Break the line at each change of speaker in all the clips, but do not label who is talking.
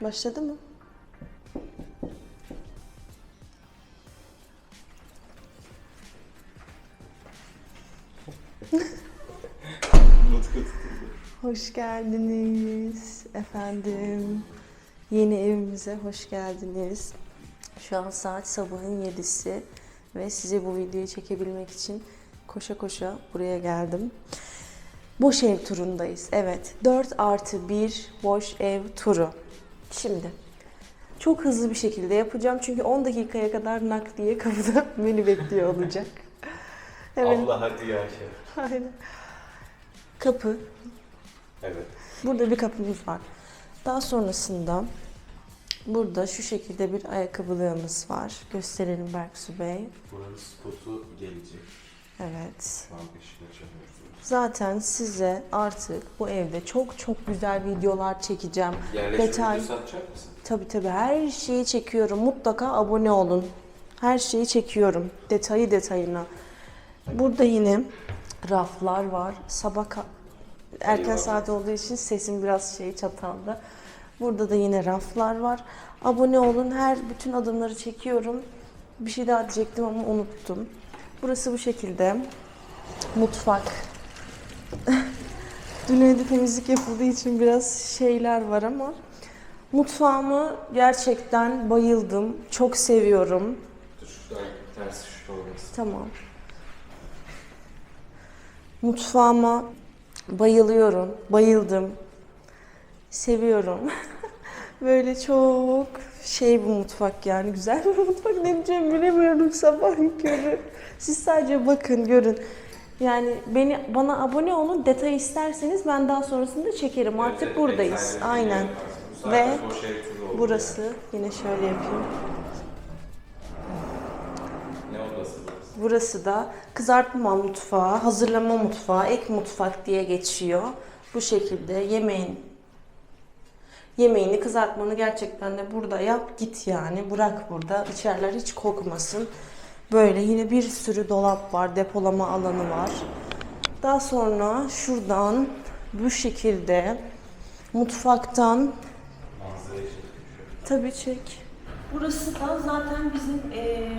Başladı mı? Hoş geldiniz efendim. Yeni evimize hoş geldiniz. Şu an saat sabahın 7'si ve size bu videoyu çekebilmek için koşa koşa buraya geldim. Boş ev turundayız. Evet. 4 artı 1 boş ev turu. Şimdi çok hızlı bir şekilde yapacağım. Çünkü 10 dakikaya kadar nakliye kapıda beni bekliyor olacak. Evet.
Allah hadi ya şey.
Aynen. Kapı.
Evet.
Burada bir kapımız var. Daha sonrasında burada şu şekilde bir ayakkabılığımız var. Gösterelim Berksu Bey.
Buranın spotu gelecek.
Evet.
Şu an açamıyoruz.
Zaten size artık bu evde çok çok güzel videolar çekeceğim.
Yerleşme
Detay.
videosu atacak mısın?
Tabii tabii her şeyi çekiyorum. Mutlaka abone olun. Her şeyi çekiyorum. Detayı detayına. Burada yine raflar var. Sabah erken
Eyvallah.
saat olduğu için sesim biraz şey çatalda. Burada da yine raflar var. Abone olun. Her bütün adımları çekiyorum. Bir şey daha diyecektim ama unuttum. Burası bu şekilde. Mutfak. Dün evde temizlik yapıldığı için biraz şeyler var ama Mutfağımı gerçekten bayıldım. Çok seviyorum.
Dur şuradan ters şu olmasın.
Tamam. Mutfağıma bayılıyorum. Bayıldım. Seviyorum. Böyle çok şey bu mutfak yani güzel bir mutfak ne diyeceğim bilemiyorum sabah körü. Siz sadece bakın görün. Yani beni bana abone olun detay isterseniz ben daha sonrasında çekerim. Artık
Evet,
buradayız. Aynen. Ve
oldu
Burası yine şöyle yapayım.
yani. Ne odası burası?
Burası da kızartma mutfağı, hazırlama mutfağı, ek mutfak diye geçiyor. Bu şekilde yemeğin yemeğini, kızartmanı gerçekten de burada yap, git yani. Bırak burada. İçeriler hiç kokmasın. Böyle yine bir sürü dolap var, depolama alanı var. Daha sonra şuradan bu şekilde mutfaktan. Tabii çek. Burası da zaten bizim eee,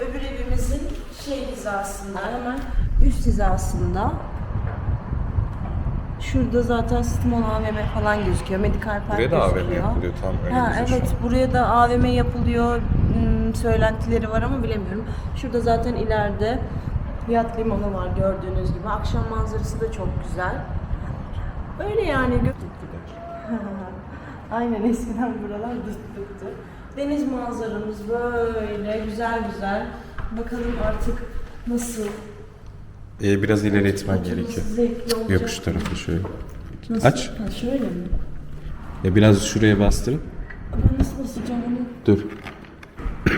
öbür evimizin şey hizasında, hemen üst hizasında. Şurada zaten Stimol AVM falan gözüküyor. Medikal Park
Buraya da AVM
gözüküyor.
yapılıyor tam önümüzde
Ha,
şu
evet
an.
buraya da AVM yapılıyor. Söylentileri var ama bilemiyorum. Şurada zaten ileride Yat Limanı var gördüğünüz gibi. Akşam manzarası da çok güzel. Öyle yani. Aynen eskiden buralar dütlüktü. Deniz manzaramız böyle güzel güzel. Bakalım artık nasıl
Ee, biraz ileri
nasıl
gerekiyor.
zevkli olacak.
Yok şu tarafı şöyle.
Nasıl?
Aç.
Ha, şöyle mi?
Ya biraz şuraya bastırın.
Ben nasıl basacağım onu?
Dur.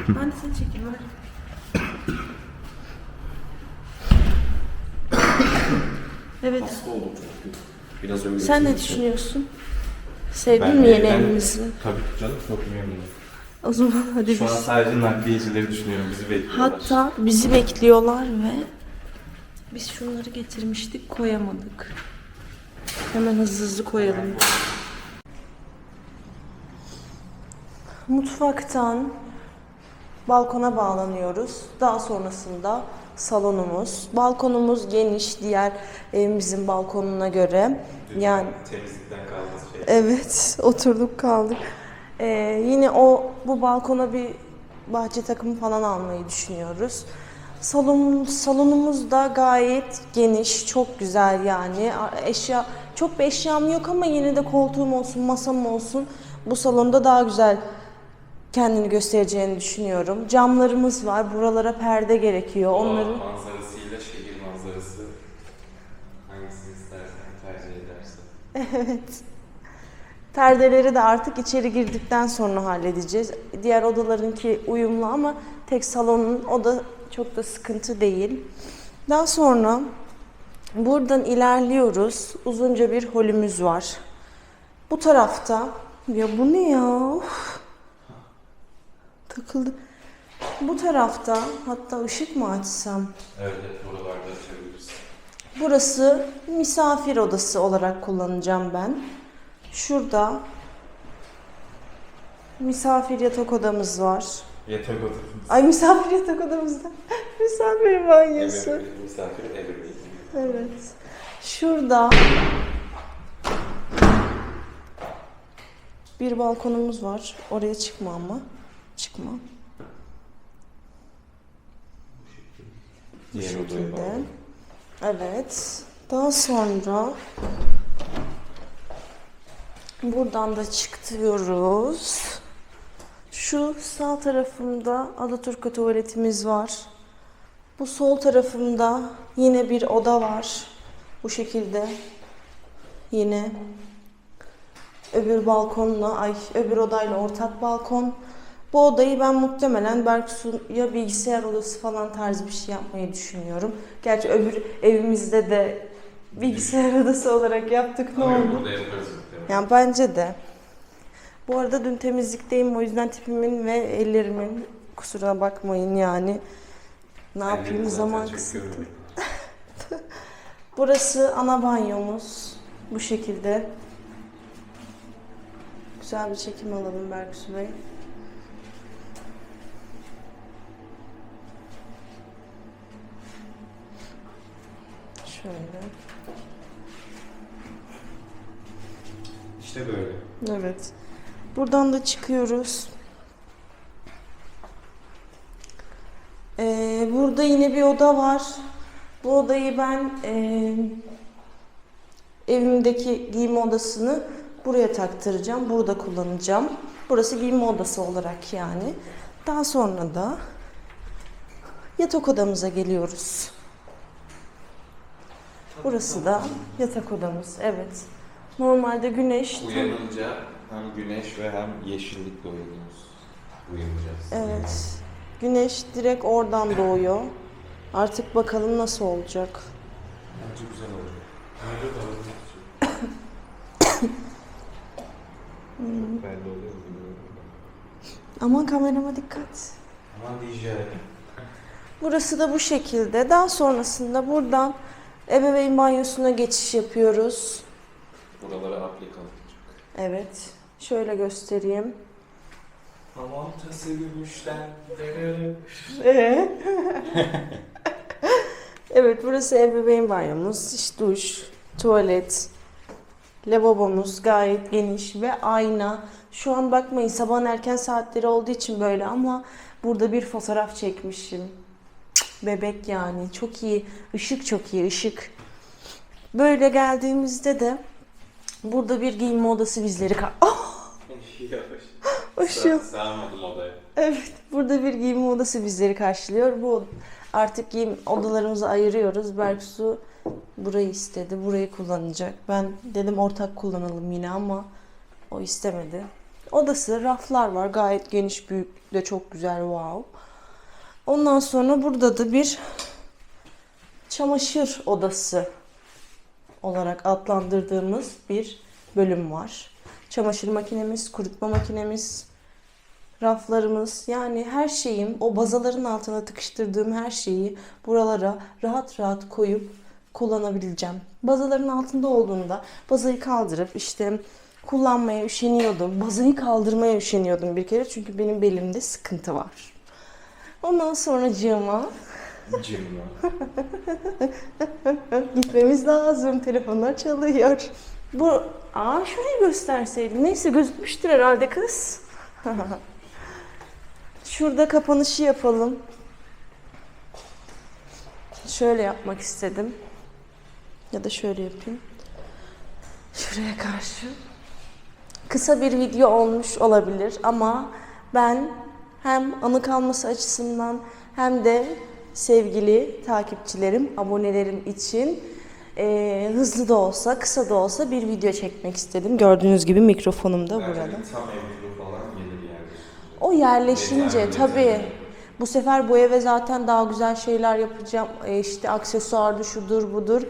Ben de seni çekeyim ver. evet.
Hasta oldum çünkü. Biraz öyle.
Sen ne düşünüyorsun? Sevdin mi yeni evimizi?
Tabii canım çok memnunum.
O zaman hadi
Şu an
biz.
sadece nakliyecileri düşünüyorum. Bizi bekliyorlar.
Hatta bizi bekliyorlar ve biz şunları getirmiştik koyamadık. Hemen hızlı hızlı koyalım. Mutfaktan balkona bağlanıyoruz. Daha sonrasında salonumuz. Balkonumuz geniş diğer evimizin balkonuna göre. Yani
Temizlikten kaldı şey.
Evet, oturduk kaldık. Ee, yine o bu balkona bir bahçe takımı falan almayı düşünüyoruz. Salon salonumuz da gayet geniş, çok güzel yani. Eşya çok bir eşyam yok ama yine de koltuğum olsun, masam olsun. Bu salonda daha güzel kendini göstereceğini düşünüyorum. Camlarımız var. Buralara perde gerekiyor. Onları
Doğa manzarasıyla şehir manzarası hangisini istersen tercih edersen.
Evet. Perdeleri de artık içeri girdikten sonra halledeceğiz. Diğer odalarınki uyumlu ama tek salonun o da çok da sıkıntı değil. Daha sonra buradan ilerliyoruz. Uzunca bir holümüz var. Bu tarafta ya bu ne ya? Of. Takıldı. Bu tarafta hatta ışık mı açsam?
Evet, evet buralarda açabiliriz.
Burası misafir odası olarak kullanacağım ben. Şurada Misafir yatak odamız var.
Yatak odamız.
Ay misafir yatak odamızda. misafir banyosu.
Ebeveyn, misafir ebeveyn.
Evet. Şurada bir balkonumuz var. Oraya çıkma ama. Çıkma. Bu şekilde. Evet. Daha sonra buradan da çıkıyoruz. Şu sağ tarafımda Alaturka tuvaletimiz var. Bu sol tarafımda yine bir oda var. Bu şekilde. Yine öbür balkonla, ay öbür odayla ortak balkon. Bu odayı ben muhtemelen Berksu'ya bilgisayar odası falan tarzı bir şey yapmayı düşünüyorum. Gerçi öbür evimizde de bilgisayar odası olarak yaptık ne
Ama
oldu?
Burada yaparız muhtemelen.
Yani bence de. Bu arada dün temizlikteyim o yüzden tipimin ve ellerimin kusura bakmayın yani. Ne yapayım
Ellerim zaten
zaman kısıtlı. Burası ana banyomuz. Bu şekilde. Güzel bir çekim alalım Berksu Bey. Şöyle.
İşte böyle.
Evet. Buradan da çıkıyoruz. Ee, burada yine bir oda var. Bu odayı ben ee, evimdeki giyinme odasını buraya taktıracağım. Burada kullanacağım. Burası giyinme odası olarak yani. Daha sonra da yatak odamıza geliyoruz. Burası da yatak odamız. Evet. Normalde güneş
Uyanınca hem güneş ve hem yeşillikle uyanıyoruz. Uyanacağız.
Evet. Güneş direkt oradan doğuyor. Artık bakalım nasıl olacak.
Bence güzel olacak. Nerede
Hmm.
Belli oluyor mu bilmiyorum.
Aman kamerama dikkat.
Aman DJ.
Burası da bu şekilde. Daha sonrasında buradan ebeveyn banyosuna geçiş yapıyoruz.
Buralara aplik alınacak.
Evet. Şöyle göstereyim.
Aman tası gümüşten.
Ee? evet burası ebeveyn banyomuz. İşte duş, tuvalet, lavabomuz gayet geniş ve ayna. Şu an bakmayın sabahın erken saatleri olduğu için böyle ama burada bir fotoğraf çekmişim. Bebek yani çok iyi. Işık çok iyi ışık. Böyle geldiğimizde de burada bir giyinme odası bizleri kar...
Sağmadım odaya.
Evet, burada bir giyinme odası bizleri karşılıyor. Bu artık giyim odalarımızı ayırıyoruz. Berksu burayı istedi, burayı kullanacak. Ben dedim ortak kullanalım yine ama o istemedi. Odası, raflar var. Gayet geniş, büyük de çok güzel. Wow. Ondan sonra burada da bir çamaşır odası olarak adlandırdığımız bir bölüm var. Çamaşır makinemiz, kurutma makinemiz, raflarımız yani her şeyim o bazaların altına tıkıştırdığım her şeyi buralara rahat rahat koyup kullanabileceğim. Bazaların altında olduğunda bazayı kaldırıp işte kullanmaya üşeniyordum. Bazayı kaldırmaya üşeniyordum bir kere çünkü benim belimde sıkıntı var. Ondan sonra cığıma
Cimri.
gitmemiz lazım. Telefonlar çalıyor. Bu aa şurayı gösterseydim. Neyse gözükmüştür herhalde kız. Şurada kapanışı yapalım. Şöyle yapmak istedim. Ya da şöyle yapayım. Şuraya karşı. Kısa bir video olmuş olabilir ama ben hem anı kalması açısından hem de sevgili takipçilerim, abonelerim için eee, hızlı da olsa, kısa da olsa bir video çekmek istedim. Gördüğünüz gibi mikrofonum da
Bence
burada.
tam evli falan gelir yani.
O yerleşince tabii bu sefer bu eve zaten daha güzel şeyler yapacağım. E, işte aksesuardı, şudur, budur.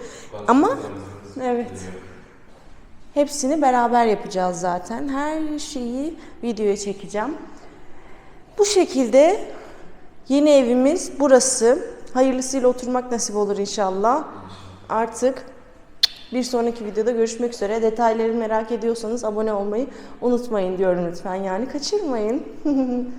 Ama- Evet. Hepsini beraber yapacağız zaten. Her şeyi videoya çekeceğim. Bu şekilde yeni evimiz burası. Hayırlısıyla oturmak nasip olur inşallah. Artık Bir sonraki videoda görüşmek üzere. Detayları merak ediyorsanız abone olmayı unutmayın diyorum lütfen. Yani kaçırmayın.